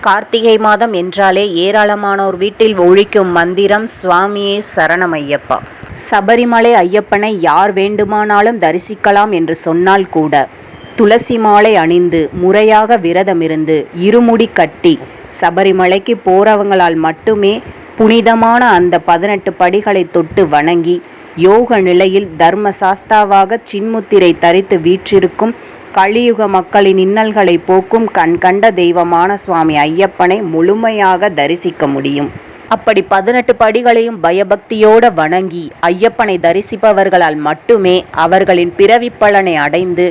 கார்த்திகை மாதம் என்றாலே ஏராளமானோர் வீட்டில் ஒழிக்கும் மந்திரம் சுவாமியே சரணமையப்பா. சபரிமலை ஐயப்பனை யார் வேண்டுமானாலும் தரிசிக்கலாம் என்று சொன்னால் கூட துளசி மாலை அணிந்து முறையாக விரதமிருந்து இருமுடி கட்டி சபரிமலைக்கு போறவங்களால் மட்டுமே புனிதமான அந்த பதினெட்டு படிகளை தொட்டு வணங்கி யோக நிலையில் தர்ம சாஸ்தாவாக சின்முத்திரை தரித்து வீற்றிருக்கும் கலியுக மக்களின் இன்னல்களை போக்கும் கண் கண்ட தெய்வமான சுவாமி ஐயப்பனை முழுமையாக தரிசிக்க முடியும். அப்படி பதினெட்டு படிகளையும் பயபக்தியோட வணங்கி ஐயப்பனை தரிசிப்பவர்களால் மட்டுமே அவர்களின் பிறவி பலனை அடைந்து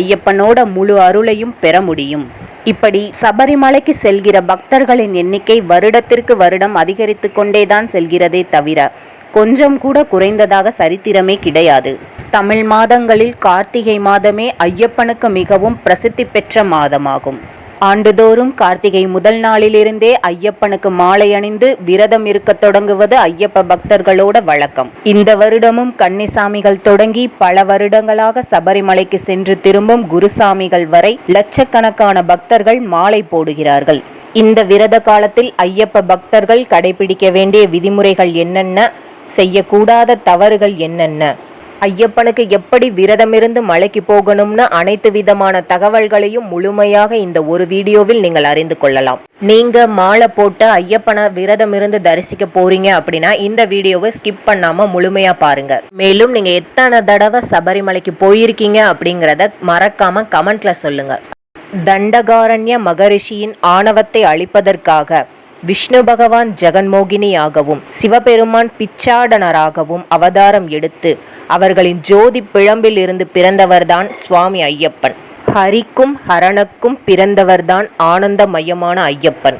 ஐயப்பனோட முழு அருளையும் பெற முடியும். இப்படி சபரிமலைக்கு செல்கிற பக்தர்களின் எண்ணிக்கை வருடத்திற்கு வருடம் அதிகரித்து கொண்டேதான் செல்கிறதே தவிர கொஞ்சம் கூட குறைந்ததாக சரித்திரமே கிடையாது. தமிழ் மாதங்களில் கார்த்திகை மாதமே ஐயப்பனுக்கு மிகவும் பிரசித்தி பெற்ற மாதமாகும். ஆண்டுதோறும் கார்த்திகை முதல் நாளிலிருந்தே ஐயப்பனுக்கு மாலை அணிந்து விரதம் இருக்கத் தொடங்குவது ஐயப்ப பக்தர்களோட வழக்கம். இந்த வருடமும் கன்னிசாமிகள் தொடங்கி பல வருடங்களாக சபரிமலைக்கு சென்று திரும்பும் குருசாமிகள் வரை லட்சக்கணக்கான பக்தர்கள் மாலை போடுகிறார்கள். இந்த விரத காலத்தில் ஐயப்ப பக்தர்கள் கடைபிடிக்க வேண்டிய விதிமுறைகள் என்னென்ன? செய்யக்கூடாத தவறுகள் என்னென்ன? ஐயப்பனுக்கு எப்படி விரதமிருந்து மலைக்கு போகணும்னு அனைத்து விதமான தகவல்களையும் முழுமையாக இந்த ஒரு வீடியோவில் நீங்கள் அறிந்து கொள்ளலாம். நீங்க மாலை போட்டு ஐயப்பனை விரதமிருந்து தரிசிக்க போறீங்க அப்படின்னா இந்த வீடியோவை ஸ்கிப் பண்ணாம முழுமையா பாருங்க. மேலும் நீங்க எத்தனை தடவை சபரிமலைக்கு போயிருக்கீங்க அப்படிங்கறத மறக்காம கமெண்ட்ல சொல்லுங்க. தண்டகாரண்ய மகரிஷியின் ஆணவத்தை அழிப்பதற்காக விஷ்ணு பகவான் ஜெகன்மோகினியாகவும் சிவபெருமான் பிச்சாடனராகவும் அவதாரம் எடுத்து அவர்களின் ஜோதி பிழம்பில் இருந்து பிறந்தவர்தான் சுவாமி ஐயப்பன். ஹரிக்கும் ஹரனுக்கும் பிறந்தவர்தான் ஆனந்தமயமான ஐயப்பன்.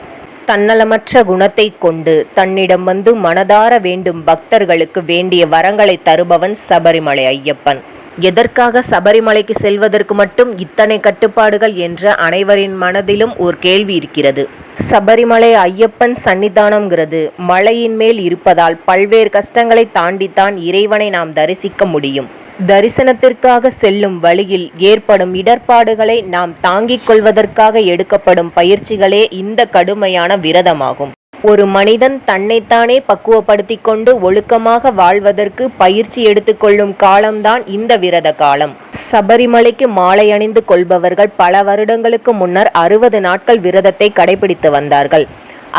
தன்னலமற்ற குணத்தை கொண்டு தன்னிடம் வந்து மனதார வேண்டும் பக்தர்களுக்கு வேண்டிய வரங்களை தருபவன் சபரிமலை ஐயப்பன். எதற்காக சபரிமலைக்கு செல்வதற்கு மட்டும் இத்தனை கட்டுப்பாடுகள் என்ற அனைவரின் மனதிலும் ஒரு கேள்வி இருக்கிறது. சபரிமலை ஐயப்பன் சன்னிதானம்ங்கிறது மலையின் மேல் இருப்பதால் பல்வேறு கஷ்டங்களை தாண்டித்தான் இறைவனை நாம் தரிசிக்க முடியும். தரிசனத்திற்காக செல்லும் வழியில் ஏற்படும் இடர்பாடுகளை நாம் தாங்கிக் கொள்வதற்காக எடுக்கப்படும் பயிற்சிகளே இந்த கடுமையான விரதமாகும். ஒரு மனிதன் தன்னைத்தானே பக்குவப்படுத்தி கொண்டு ஒழுக்கமாக வாழ்வதற்கு பயிற்சி எடுத்துக்கொள்ளும் காலம்தான் இந்த விரத காலம். சபரிமலைக்கு மாலை அணிந்து கொள்பவர்கள் பல வருடங்களுக்கு முன்னர் அறுபது நாட்கள் விரதத்தை கடைபிடித்து வந்தார்கள்.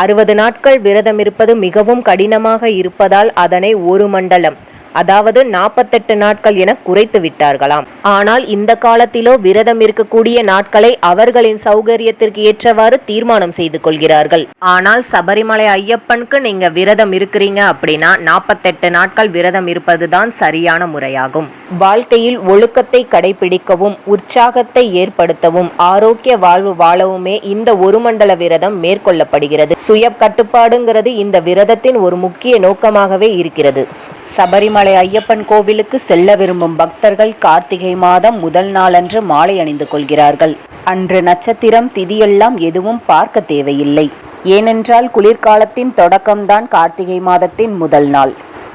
அறுபது நாட்கள் விரதம் இருப்பது மிகவும் கடினமாக இருப்பதால் அதனை ஒரு மண்டலம் அதாவது நாற்பத்தெட்டு நாட்கள் என குறைத்து விட்டார்களாம். ஆனால் இந்த காலத்திலோ விரதம் இருக்கக்கூடிய நாட்களை அவர்களின் சௌகரியத்திற்கு ஏற்றவாறு தீர்மானம் செய்து கொள்கிறார்கள். ஆனால் சபரிமலை ஐயப்பனுக்கு நீங்க விரதம் இருக்கிறீங்க அப்படின்னா நாற்பத்தெட்டு நாட்கள் விரதம் இருப்பதுதான் சரியான முறையாகும். வாழ்க்கையில் ஒழுக்கத்தை கடைபிடிக்கவும் உற்சாகத்தை ஏற்படுத்தவும் ஆரோக்கிய வாழ்வு வாழவுமே இந்த ஒரு மண்டல விரதம் மேற்கொள்ளப்படுகிறது. சுய கட்டுப்பாடுங்கிறது இந்த விரதத்தின் ஒரு முக்கிய நோக்கமாகவே இருக்கிறது. சபரிமலை ஐயப்பன் கோவிலுக்கு செல்ல விரும்பும் பக்தர்கள் கார்த்திகை மாதம் முதல் நாளன்று மாலை அணிந்து கொள்கிறார்கள். அன்று நட்சத்திரம் திதியெல்லாம் எதுவும் பார்க்க தேவையில்லை. ஏனென்றால் குளிர்காலத்தின் தொடக்கம்தான் கார்த்திகை மாதத்தின் முதல் நாள்.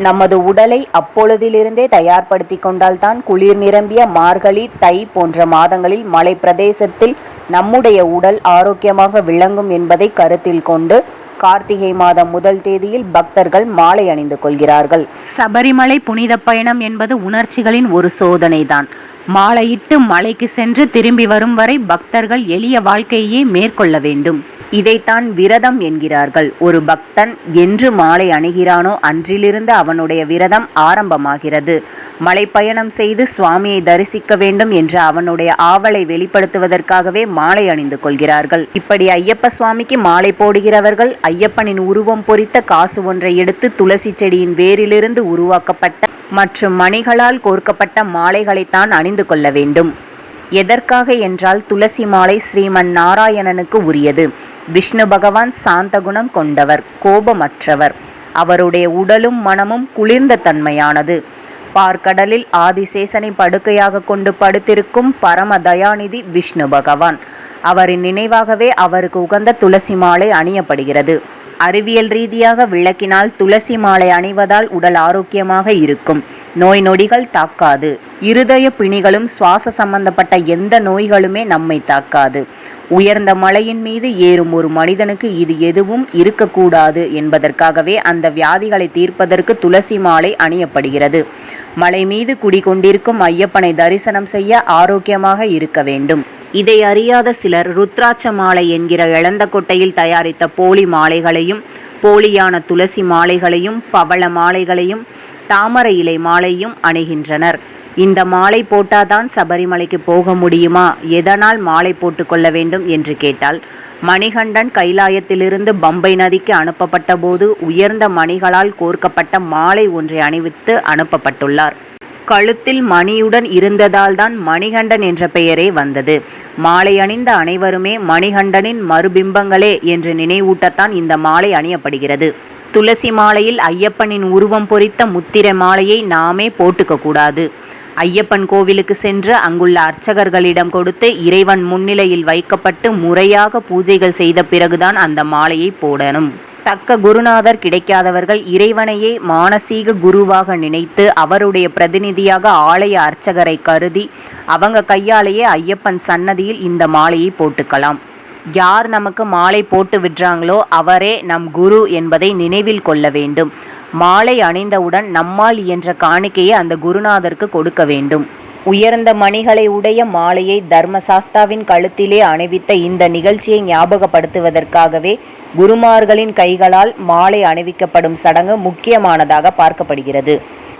நமது உடலை அப்பொழுதிலிருந்தே தயார்படுத்தி கொண்டால்தான் குளிர் நிரம்பிய மார்கழி தை போன்ற மாதங்களில் மலை பிரதேசத்தில் நம்முடைய உடல் ஆரோக்கியமாக விளங்கும் என்பதை கருத்தில் கொண்டு கார்த்திகை மாதம் முதல் தேதியில் பக்தர்கள் மாலை அணிந்து கொள்கிறார்கள். சபரிமலை புனித பயணம் என்பது உணர்ச்சிகளின் ஒரு சோதனைதான். மாலையிட்டு மலைக்கு சென்று திரும்பி வரும் வரை பக்தர்கள் எளிய வாழ்க்கையே மேற்கொள்ள வேண்டும். இதைத்தான் விரதம் என்கிறார்கள். ஒரு பக்தன் என்று மாலை அணுகிறானோ அன்றிலிருந்து அவனுடைய விரதம் ஆரம்பமாகிறது. மலைப்பயணம் செய்து சுவாமியை தரிசிக்க வேண்டும் என்ற அவனுடைய ஆவலை வெளிப்படுத்துவதற்காகவே மாலை அணிந்து கொள்கிறார்கள். இப்படி ஐயப்ப சுவாமிக்கு மாலை போடுகிறவர்கள் ஐயப்பனின் உருவம் பொறித்த காசு ஒன்றை எடுத்து துளசி செடியின் வேரிலிருந்து உருவாக்கப்பட்ட மற்றும் மணிகளால் கோர்க்கப்பட்ட மாலைகளைத்தான் அணிந்து கொள்ள வேண்டும். எதற்காக என்றால் துளசி மாலை ஸ்ரீமன் நாராயணனுக்கு உரியது. விஷ்ணு பகவான் சாந்த குணம் கொண்டவர் கோபமற்றவர். அவருடைய உடலும் மனமும் குளிர்ந்த தன்மையானது. பார்க்கடலில் ஆதிசேசனை படுக்கையாக கொண்டு படுத்திருக்கும் பரம தயாநிதி விஷ்ணு பகவான். அவரின் நினைவாகவே அவருக்கு உகந்த துளசி மாலை அணியப்படுகிறது. அறிவியல் ரீதியாக விளக்கினால் துளசி மாலை அணிவதால் உடல் ஆரோக்கியமாக இருக்கும். நோய் நொடிகள் தாக்காது. இருதய பிணிகளும் சுவாச சம்பந்தப்பட்ட எந்த நோய்களுமே நம்மை தாக்காது. உயர்ந்த மலையின் மீது ஏறும் ஒரு மனிதனுக்கு இது எதுவும் இருக்கக்கூடாது என்பதற்காகவே அந்த வியாதிகளை தீர்ப்பதற்கு துளசி மாலை அணியப்படுகிறது. மலை மீது குடிகொண்டிருக்கும் ஐயப்பனை தரிசனம் செய்ய ஆரோக்கியமாக இருக்க வேண்டும். இதை அறியாத சிலர் ருத்ராட்ச மாலை என்கிற இழந்த கொட்டையில் தயாரித்த போலி மாலைகளையும் போலியான துளசி மாலைகளையும் பவள மாலைகளையும் தாமரை இலை மாலையும் அணிகின்றனர். இந்த மாலை போட்டாதான் சபரிமலைக்கு போக முடியுமா? எதனால் மாலை போட்டுக்கொள்ள வேண்டும் என்று கேட்டால் மணிகண்டன் கைலாயத்திலிருந்து பம்பை நதிக்கு அனுப்பப்பட்ட போது உயர்ந்த மணிகளால் கோர்க்கப்பட்ட மாலை ஒன்றை அணிவித்து அனுப்பப்பட்டுள்ளார். கழுத்தில் மணியுடன் இருந்ததால்தான் மணிகண்டன் என்ற பெயரே வந்தது. மாலை அணிந்த அனைவருமே மணிகண்டனின் மறுபிம்பங்களே என்று நினைவூட்டத்தான் இந்த மாலை அணியப்படுகிறது. துளசி மாலையில் ஐயப்பனின் உருவம் பொறித்த முத்திரை மாலையை நாமே போட்டுக்க கூடாது. ஐயப்பன் கோவிலுக்கு சென்று அங்குள்ள அர்ச்சகர்களிடம் கொடுத்து இறைவன் முன்னிலையில் வைக்கப்பட்டு முறையாக பூஜைகள் செய்த பிறகுதான் அந்த மாலையை போடணும். தக்க குருநாதர் கிடைக்காதவர்கள் இறைவனையே மானசீக குருவாக நினைத்து அவருடைய பிரதிநிதியாக ஆலய அர்ச்சகரை கருதி அவங்க கையாலேயே ஐயப்பன் சன்னதியில் இந்த மாலையை போட்டுக்கலாம். யார் நமக்கு மாலை போட்டு விடுறாங்களோ அவரே நம் குரு என்பதை நினைவில் கொள்ள வேண்டும். மாலை அணிந்தவுடன் நம்மால் இயன்ற காணிக்கையை அந்த குருநாதருக்கு கொடுக்க வேண்டும். உயர்ந்த மணிகளை உடைய மாலையை தர்மசாஸ்தாவின் கழுத்திலே அணிவித்த இந்த நிகழ்ச்சியை ஞாபகப்படுத்துவதற்காகவே குருமார்களின் கைகளால் மாலை அணிவிக்கப்படும் சடங்கு முக்கியமானதாக பார்க்கப்படுகிறது.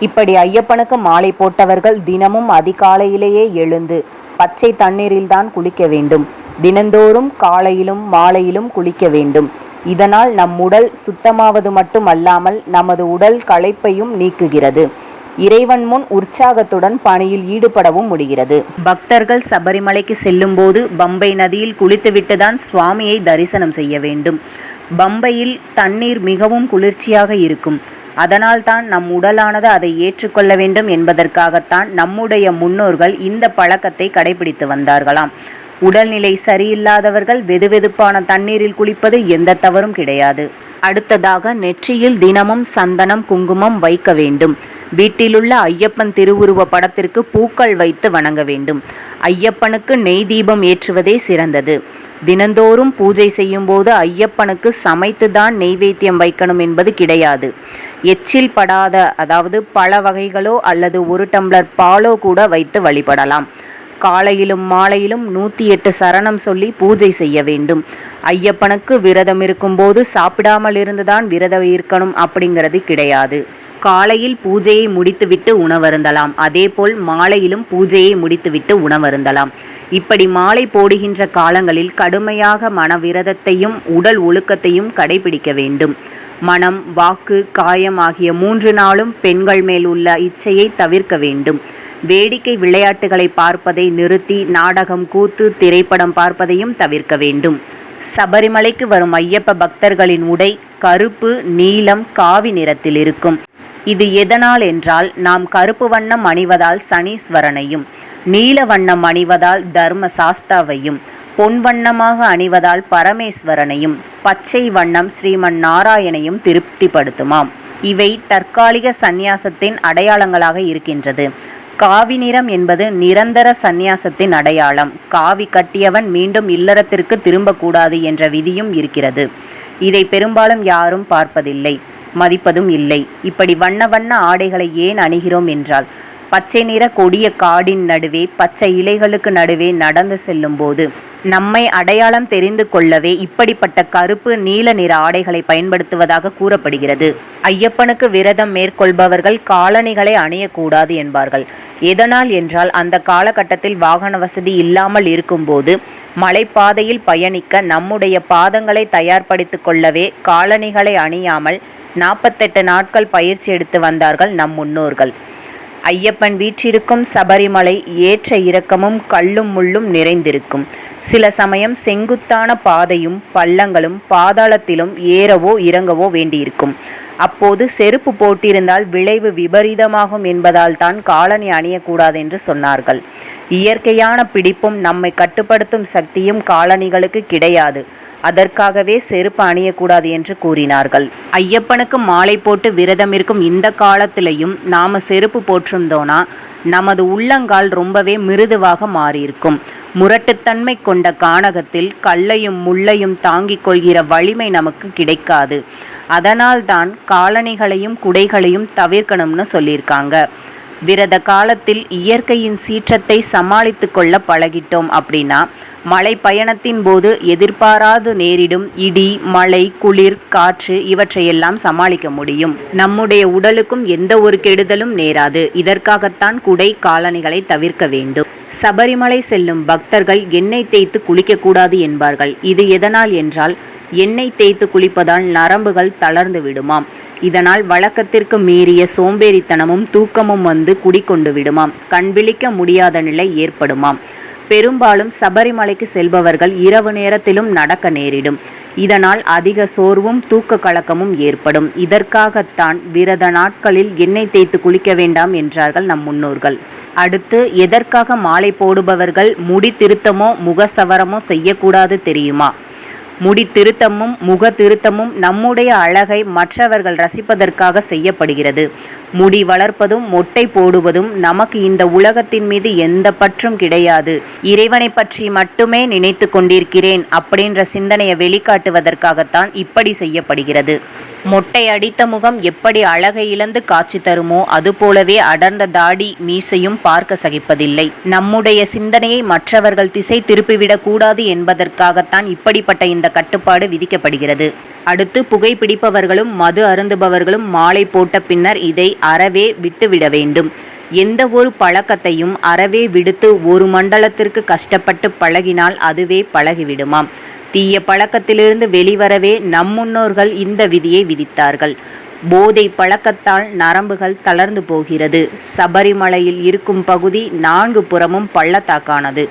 இப்படி ஐயப்பனுக்கு மாலை போட்டவர்கள் தினமும் அதிகாலையிலேயே எழுந்து பச்சை தண்ணீரில்தான் குளிக்க வேண்டும். தினந்தோறும் காலையிலும் மாலையிலும் குளிக்க வேண்டும். இதனால் நம் உடல் சுத்தமாவது மட்டுமல்லாமல் நமது உடல் களைப்பையும் நீக்குகிறது. இறைவன் முன் உற்சாகத்துடன் பணியில் ஈடுபடவும் முடிகிறது. பக்தர்கள் சபரிமலைக்கு செல்லும்போது பம்பை நதியில் குளித்துவிட்டுதான் சுவாமியை தரிசனம் செய்ய வேண்டும். பம்பையில் தண்ணீர் மிகவும் குளிர்ச்சியாக இருக்கும். அதனால்தான் நம் உடலானது அதை ஏற்றுக்கொள்ள வேண்டும் என்பதற்காகத்தான் நம்முடைய முன்னோர்கள் இந்த பழக்கத்தை கடைபிடித்து வந்தார்களாம். உடல்நிலை சரியில்லாதவர்கள் வெதுவெதுப்பான தண்ணீரில் குளிப்பது எந்த தவறும் கிடையாது. அடுத்ததாக நெற்றியில் தினமும் சந்தனம் குங்குமம் வைக்க வேண்டும். வீட்டிலுள்ள ஐயப்பன் திருவுருவ படத்திற்கு பூக்கள் வைத்து வணங்க வேண்டும். ஐயப்பனுக்கு நெய் தீபம் ஏற்றுவதே சிறந்தது. தினந்தோறும் பூஜை செய்யும்போது ஐயப்பனுக்கு சமைத்துதான் நெய்வேத்தியம் வைக்கணும் என்பது கிடையாது. எச்சில் படாத அதாவது பல வகைகளோ அல்லது ஒரு டம்ளர் பாலோ கூட வைத்து வழிபடலாம். காலையிலும் மாலையிலும் நூற்றி எட்டு சரணம் சொல்லி பூஜை செய்ய வேண்டும். ஐயப்பனுக்கு விரதம் இருக்கும்போது சாப்பிடாமல் இருந்துதான் விரதம் இருக்கணும் அப்படிங்கிறது கிடையாது. காலையில் பூஜையை முடித்துவிட்டு உணவருந்தலாம். அதேபோல் மாலையிலும் பூஜையை முடித்துவிட்டு உணவருந்தலாம். இப்படி மாலை போடுகின்ற காலங்களில் கடுமையாக மனவிரதத்தையும் உடல் ஒழுக்கத்தையும் கடைபிடிக்க வேண்டும். மனம் வாக்கு காயம் ஆகிய மூன்று நாளும் பெண்கள் மேல் உள்ள இச்சையை தவிர்க்க வேண்டும். வேடிக்கை விளையாட்டுகளை பார்ப்பதை நிறுத்தி நாடகம் கூத்து திரைப்படம் பார்ப்பதையும் தவிர்க்க வேண்டும். சபரிமலைக்கு வரும் ஐயப்ப பக்தர்களின் உடை கருப்பு நீலம் காவி நிறத்தில் இருக்கும். இது எதனால் என்றால் நாம் கருப்பு வண்ணம் அணிவதால் சனீஸ்வரனையும் நீல வண்ணம் அணிவதால் தர்ம சாஸ்தாவையும் பொன் வண்ணமாக அணிவதால் பரமேஸ்வரனையும் பச்சை வண்ணம் ஸ்ரீமன் நாராயணையும் திருப்திப்படுத்துமாம். இவை தற்காலிக சந்நியாசத்தின் அடையாளங்களாக இருக்கின்றது. காவி நிறம் என்பது நிரந்தர சந்நியாசத்தின் அடையாளம். காவி கட்டியவன் மீண்டும் இல்லறத்திற்கு திரும்பக்கூடாது என்ற விதியும் இருக்கிறது. இதை பெரும்பாலும் யாரும் பார்ப்பதில்லை. மதிப்பதும் இல்லை. இப்படி வண்ண வண்ண ஆடைகளை ஏன் அணிகிறோம் என்றால் பச்சை நிற கொடிய காடின் நடுவே பச்சை இலைகளுக்கு நடுவே நடந்து செல்லும்போது நம்மை அடையாளம் தெரிந்து கொள்ளவே இப்படிப்பட்ட கருப்பு நீல நிற ஆடைகளை பயன்படுத்துவதாக கூறப்படுகிறது. ஐயப்பனுக்கு விரதம் மேற்கொள்பவர்கள் காலணிகளை அணியக்கூடாது என்பார்கள். எதனால் என்றால் அந்த காலகட்டத்தில் வாகன வசதி இல்லாமல் இருக்கும்போது மலைப்பாதையில் பயணிக்க நம்முடைய பாதங்களை தயார்படுத்திக் கொள்ளவே காலணிகளை அணியாமல் நாற்பத்தெட்டு நாட்கள் பயிற்சி எடுத்து வந்தார்கள் நம் முன்னோர்கள். ஐயப்பன் வீற்றிருக்கும் சபரிமலை ஏற்ற இறக்கமும் கல்லும் முள்ளும் நிறைந்திருக்கும். சில சமயம் செங்குத்தான பாதையும் பள்ளங்களும் பாதாளத்திலும் ஏறவோ இறங்கவோ வேண்டியிருக்கும். அப்போது செருப்பு போட்டிருந்தால் விளைவு விபரீதமாகும் என்பதால் தான் காலனி அணியக்கூடாது என்று சொன்னார்கள். இயற்கையான பிடிப்பும் நம்மை கட்டுப்படுத்தும் சக்தியும் காலணிகளுக்கு கிடையாது. அதற்காகவே செருப்பு அணியக்கூடாது என்று கூறினார்கள். ஐயப்பனுக்கு மாலை போட்டு விரதம் இருக்கும் இந்த காலத்திலையும் நாம செருப்பு போட்டிருந்தோனா நமது உள்ளங்கால் ரொம்பவே மிருதுவாக மாறியிருக்கும். முரட்டுத்தன்மை கொண்ட கானகத்தில் கல்லையும் முள்ளையும் தாங்கிக் கொள்கிற வலிமை நமக்கு கிடைக்காது. அதனால்தான் காலணிகளையும் குடைகளையும் தவிர்க்கணும்னு சொல்லியிருக்காங்க. விரத காலத்தில் இயற்கையின் சீற்றத்தை சமாளித்து கொள்ள பழகிட்டோம் அப்படின்னா மலை பயணத்தின் போது எதிர்பாராது நேரிடும் இடி மழை குளிர் காற்று இவற்றையெல்லாம் சமாளிக்க முடியும். நம்முடைய உடலுக்கும் எந்த ஒரு கெடுதலும் நேராது. இதற்காகத்தான் குடை காலணிகளை தவிர்க்க வேண்டும். சபரிமலை செல்லும் பக்தர்கள் எண்ணெய் தேய்த்து குளிக்கக்கூடாது என்பார்கள். இது எதனால் என்றால் எண்ணெய் தேய்த்து குளிப்பதால் நரம்புகள் தளர்ந்து விடுமாம். இதனால் வழக்கத்திற்கு மீறிய சோம்பேறித்தனமும் தூக்கமும் வந்து குடிக்கொண்டு விடுமாம். கண்விழிக்க முடியாத நிலை ஏற்படுமாம். பெரும்பாலும் சபரிமலைக்கு செல்பவர்கள் இரவு நேரத்திலும் நடக்க நேரிடும். இதனால் அதிக சோர்வும் தூக்க கலக்கமும் ஏற்படும். இதற்காகத்தான் விரத நாட்களில் எண்ணெய் தேய்த்து குளிக்க வேண்டாம் என்றார்கள் நம் முன்னோர்கள். அடுத்து எதற்காக மாலை போடுபவர்கள் முடி திருத்தமோ முகசவரமோ செய்யக்கூடாது தெரியுமா? முடி திருத்தமும் முக திருத்தமும் நம்முடைய அழகை மற்றவர்கள் ரசிப்பதற்காக செய்யப்படுகிறது. முடி வளர்ப்பதும் மொட்டை போடுவதும் நமக்கு இந்த உலகத்தின் மீது எந்த பற்றும் கிடையாது. இறைவனை பற்றி மட்டுமே நினைத்து கொண்டிருக்கிறேன் அப்படின்ற சிந்தனையை வெளிக்காட்டுவதற்காகத்தான் இப்படி செய்யப்படுகிறது. மொட்டை அடித்த முகம் எப்படி அழகை இழந்து காட்சி தருமோ அதுபோலவே அடர்ந்த தாடி மீசையும் பார்க்க சகிப்பதில்லை. நம்முடைய சிந்தனையை மற்றவர்கள் திசை திருப்பிவிடக் கூடாது என்பதற்காகத்தான் இப்படிப்பட்ட இந்த கட்டுப்பாடு விதிக்கப்படுகிறது. அடுத்து புகைப்பிடிப்பவர்களும் மது அருந்துபவர்களும் மாலை போட்ட பின்னர் இதை அறவே விட்டுவிட வேண்டும். எந்த ஒரு பழக்கத்தையும் அறவே விடுத்து ஒரு மண்டலத்திற்கு கஷ்டப்பட்டு பழகினால் அதுவே பழகிவிடுமாம். தீய பழக்கத்திலிருந்து வெளிவரவே நம் முன்னோர்கள் இந்த விதியை விதித்தார்கள். போதை பழக்கத்தால் நரம்புகள் தளர்ந்து போகிறது. சபரிமலையில் இருக்கும் பகுதி நான்கு புறமும் பள்ளத்தாக்கானது.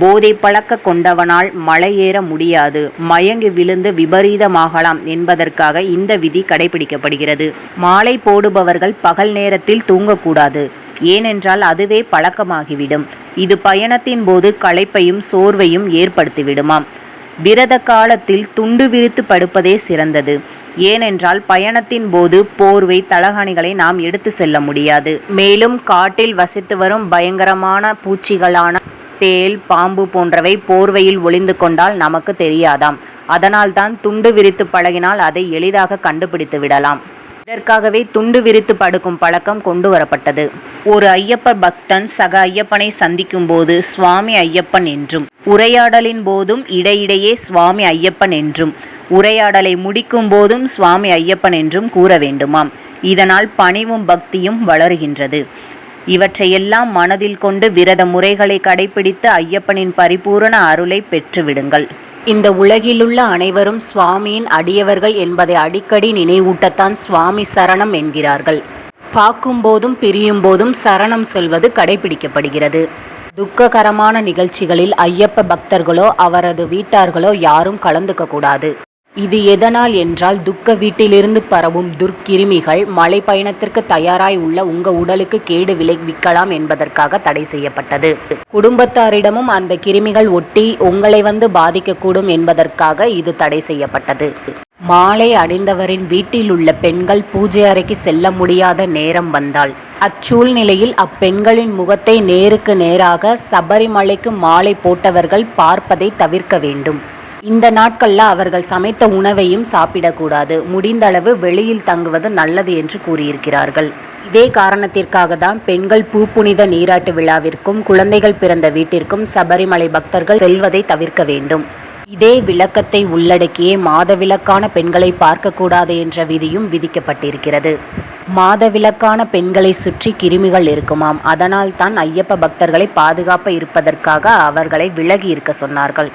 போதை பழக்க கொண்டவனால் மலையேற முடியாது. மயங்கி விழுந்து விபரீதமாகலாம் என்பதற்காக இந்த விதி கடைபிடிக்கப்படுகிறது. மாலை போடுபவர்கள் பகல் நேரத்தில் தூங்கக்கூடாது. ஏனென்றால் அதுவே பழக்கமாகிவிடும். இது பயணத்தின் போது களைப்பையும் சோர்வையும் ஏற்படுத்திவிடுமாம். விரத காலத்தில் துண்டு விரித்து படுப்பதே சிறந்தது. ஏனென்றால் பயணத்தின் போது போர்வை தலகாணிகளை நாம் எடுத்து செல்ல முடியாது. மேலும் காட்டில் வசித்து வரும் பயங்கரமான பூச்சிகளான தேள் பாம்பு போன்றவை போர்வையில் ஒளிந்து கொண்டால் நமக்கு தெரியாதாம். அதனால்தான் துண்டு விரித்து பழகினால் அதை எளிதாக கண்டுபிடித்து விடலாம். இதற்காகவே துண்டு விரித்து படுக்கும் பழக்கம் கொண்டு வரப்பட்டது. ஒரு ஐயப்பர் பக்தன் சக ஐயப்பனை சந்திக்கும் போது சுவாமி ஐயப்பன் என்றும் உரையாடலின் போதும் இடையிடையே சுவாமி ஐயப்பன் என்றும் உரையாடலை முடிக்கும் போதும் சுவாமி ஐயப்பன் என்றும் கூற வேண்டுமாம். இதனால் பணிவும் பக்தியும் வளருகின்றது. இவற்றையெல்லாம் மனதில் கொண்டு விரத முறைகளை கடைபிடித்து ஐயப்பனின் பரிபூரண அருளை பெற்றுவிடுங்கள். இந்த உலகிலுள்ள அனைவரும் சுவாமியின் அடியவர்கள் என்பதை அடிக்கடி நினைவூட்டத்தான் சுவாமி சரணம் என்கிறார்கள். பார்க்கும்போதும் பிரியும் போதும் சரணம் செல்வது கடைபிடிக்கப்படுகிறது. துக்ககரமான நிகழ்ச்சிகளில் ஐயப்ப பக்தர்களோ அவரது வீட்டார்களோ யாரும் கலந்துக்க கூடாது இது எதனால் என்றால் துக்க வீட்டிலிருந்து பரவும் துர்க்கிருமிகள் மலை பயணத்திற்கு தயாராய் உள்ள உங்க உடலுக்கு கேடு விளைவிக்கலாம் என்பதற்காக தடை செய்யப்பட்டது. குடும்பத்தாரிடமும் அந்த கிருமிகள் ஒட்டி உங்களை வந்து பாதிக்கக்கூடும் என்பதற்காக இது தடை செய்யப்பட்டது. மாலை அணிந்தவரின் வீட்டில் உள்ள பெண்கள் பூஜை அறைக்கு செல்ல முடியாத நேரம் வந்தால் அச்சூழ்நிலையில் அப்பெண்களின் முகத்தை நேருக்கு நேராக சபரிமலைக்கு மாலை போட்டவர்கள் பார்ப்பதை தவிர்க்க வேண்டும். இந்த நாட்கள்ல அவர்கள் சமைத்த உணவையும் சாப்பிடக்கூடாது. முடிந்தளவு வெளியில் தங்குவது நல்லது என்று கூறியிருக்கிறார்கள். இதே காரணத்திற்காக தான் பெண்கள் பூப்புனித நீராட்டு விழாவிற்கும் குழந்தைகள் பிறந்த வீட்டிற்கும் சபரிமலை பக்தர்கள் செல்வதை தவிர்க்க வேண்டும். இதே விளக்கத்தை உள்ளடக்கியே மாதவிலக்கான பெண்களை பார்க்கக்கூடாது என்ற விதியும் விதிக்கப்பட்டிருக்கிறது. மாதவிலக்கான பெண்களை சுற்றி கிருமிகள் இருக்குமாம். அதனால் தான் ஐயப்ப பக்தர்களை பாதுகாப்ப இருப்பதற்காக அவர்களை விலகி இருக்க சொன்னார்கள்.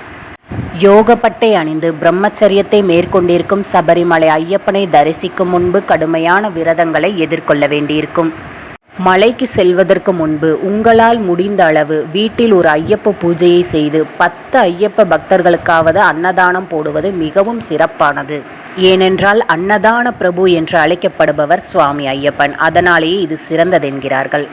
யோகப்பட்டை அணிந்து பிரம்மச்சரியத்தை மேற்கொண்டிருக்கும் சபரிமலை ஐயப்பனை தரிசிக்கும் முன்பு கடுமையான விரதங்களை எதிர்கொள்ள வேண்டியிருக்கும். மலைக்கு செல்வதற்கு முன்பு உங்களால் முடிந்த அளவு வீட்டில் ஒரு ஐயப்ப பூஜையை செய்து பத்து ஐயப்ப பக்தர்களுக்காவது அன்னதானம் போடுவது மிகவும் சிறப்பானது. ஏனென்றால் அன்னதான பிரபு என்று அழைக்கப்படுபவர் சுவாமி ஐயப்பன். அதனாலேயே இது சிறந்ததென்கிறார்கள்.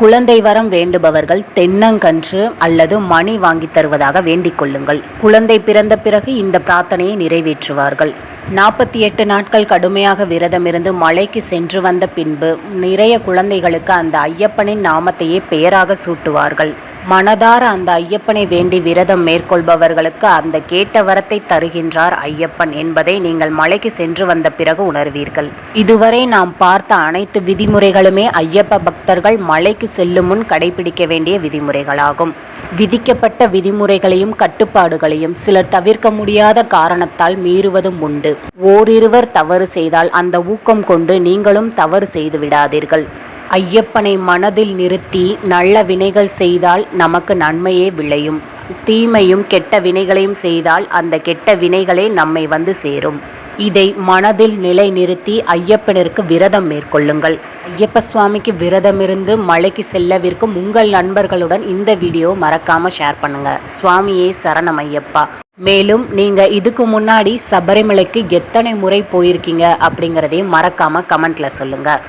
குழந்தை வரம் வேண்டுபவர்கள் தென்னங்கன்று அல்லது மணி வாங்கி தருவதாக வேண்டிக் கொள்ளுங்கள். குழந்தை பிறந்த பிறகு இந்த பிரார்த்தனையை நிறைவேற்றுவார்கள். நாற்பத்தி எட்டு நாட்கள் கடுமையாக விரதமிருந்து மலைக்கு சென்று வந்த பின்பு நிறைய குழந்தைகளுக்கு அந்த ஐயப்பனின் நாமத்தையே பெயராக சூட்டுவார்கள். மனதார அந்த ஐயப்பனை வேண்டி விரதம் மேற்கொள்பவர்களுக்கு அந்த கேட்ட வரத்தை தருகின்றார் ஐயப்பன் என்பதை நீங்கள் மலைக்கு சென்று வந்த பிறகு உணர்வீர்கள். இதுவரை நாம் பார்த்த அனைத்து விதிமுறைகளுமே ஐயப்ப பக்தர்கள் மலைக்கு செல்லும் முன் கடைபிடிக்க வேண்டிய விதிமுறைகளாகும். விதிக்கப்பட்ட விதிமுறைகளையும் கட்டுப்பாடுகளையும் சிலர் தவிர்க்க முடியாத காரணத்தால் மீறுவதும் உண்டு. ஓரிருவர் தவறு செய்தால் அந்த ஊக்கம் கொண்டு நீங்களும் தவறு செய்து விடாதீர்கள். ஐயப்பனை மனதில் நிறுத்தி நல்ல வினைகள் செய்தால் நமக்கு நன்மையே விளையும். தீமையும் கெட்ட வினைகளையும் செய்தால் அந்த கெட்ட வினைகளே நம்மை வந்து சேரும். இதை மனதில் நிலை நிறுத்தி ஐயப்பனிற்கு விரதம் மேற்கொள்ளுங்கள். ஐயப்ப சுவாமிக்கு விரதமிருந்து மலைக்கு செல்லவிருக்கும் உங்கள் நண்பர்களுடன் இந்த வீடியோ மறக்காம ஷேர் பண்ணுங்க. சுவாமியே சரணம் ஐயப்பா. மேலும் நீங்க இதுக்கு முன்னாடி சபரிமலைக்கு எத்தனை முறை போயிருக்கீங்க அப்படிங்கிறதையும் மறக்காம கமெண்ட்ல சொல்லுங்க.